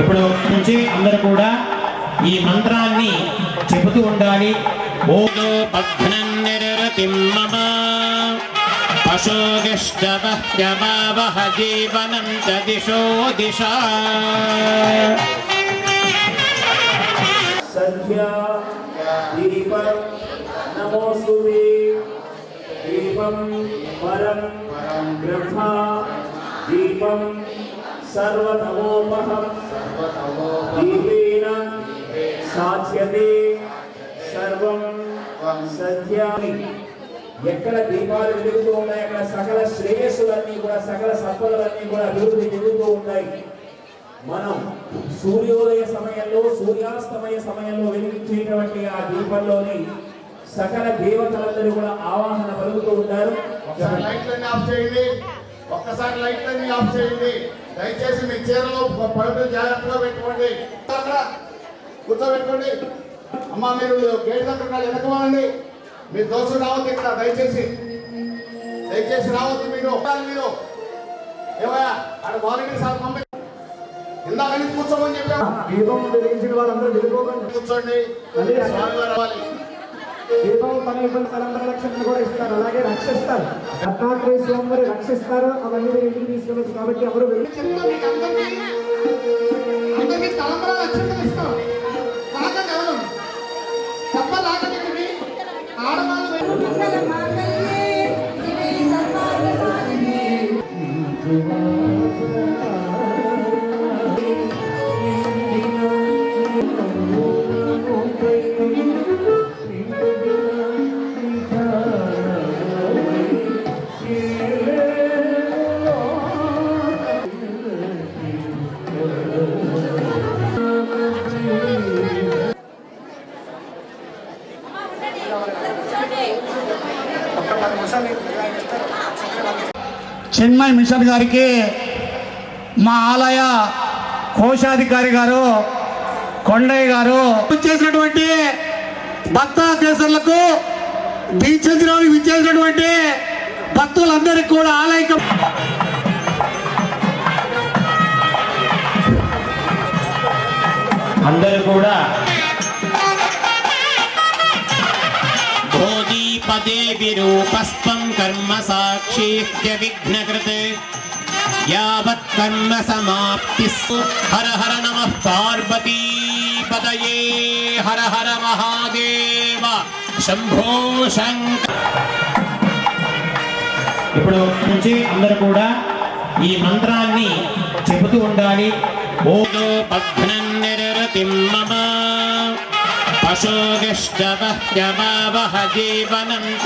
ఇప్పుడు నుంచి అందరూ కూడా ఈ మంత్రాన్ని చెబుతూ ఉండాలి. పశోగిష్టవహ్యమావహ జీవనం చ దిశో దిశా. సంధ్యా దీపం నమోస్తు దీపం పరం బ్రహ్మ. దీపం సర్వతమోపహం దీపేన సాధ్యతే సర్వం సత్యాన్ని ఎక్కడ దీపాలు వెలుగుతూ ఉన్నాయి అక్కడ సకల శ్రేయస్సులన్నీ కూడా సకల సంపదలన్నీ కూడా అభివృద్ధి చెందుతూ ఉంటాయి మనం సూర్యోదయ సమయంలో సూర్యాస్తమయ సమయంలో వెలిగించేటువంటి ఆ దీపంలోని సకల దేవతలందరూ కూడా ఆవాహన పలుకుతూ ఉంటారు. ఒక్కసారి లైట్లన్నీ ఆఫ్ చేయండి. దయచేసి మీ చీరలో పడుకుని జాగ్రత్తగా పెట్టుకోండి. కూర్చోబెట్టుకోండి. అమ్మా మీరు గేట్ దగ్గర వెనకమండి మీరు దోశ రావద్దు ఇక్కడ దయచేసి. దయచేసి రావద్దు మీరు. మీరు. ఏమయ్యా అక్కడ సార్ పంపి. ఇందాక కూర్చోమని చెప్పాము దీపం వెలిగించిన వాళ్ళందరూ వెళ్ళిపోకండి. కూర్చోండి. రావాలి. దీపం తన ఇబ్బంది తలంబర రక్షణ కూడా ఇస్తారు. అలాగే రక్షిస్తారు. దత్తాత్రేయ స్వామి రక్షిస్తారు. అవన్నీ ఇంటికి తీసుకెళ్ళచ్చు కాబట్టి ఎవరు వెళ్ళి చిన్మయ్ మిషన్ గారికి మా ఆలయ కోశాధికారి గారు కొండయ్య గారు చేసినటువంటి భక్తాదేశులకు దీక్షించడానికి విచ్చేసినటువంటి భక్తులందరికీ కూడా ఆలయ అందరూ కూడా భోదీపదే విరూపస్వం కర్మ సాక్షీత్య విఘ్నకృత్ యావత్ కర్మ సమాప్తి హర హర నమ పార్వతీ పదయే హర హర మహాదేవ శంభో శంకర ఇప్పుడు నుంచి అందరూ కూడా ఈ మంత్రాన్ని చెబుతూ ఉండాలి. ఓదో పఘ్నన్నిరతిం మమ పశోగిష్టవహ్యమావహ జీవనం చ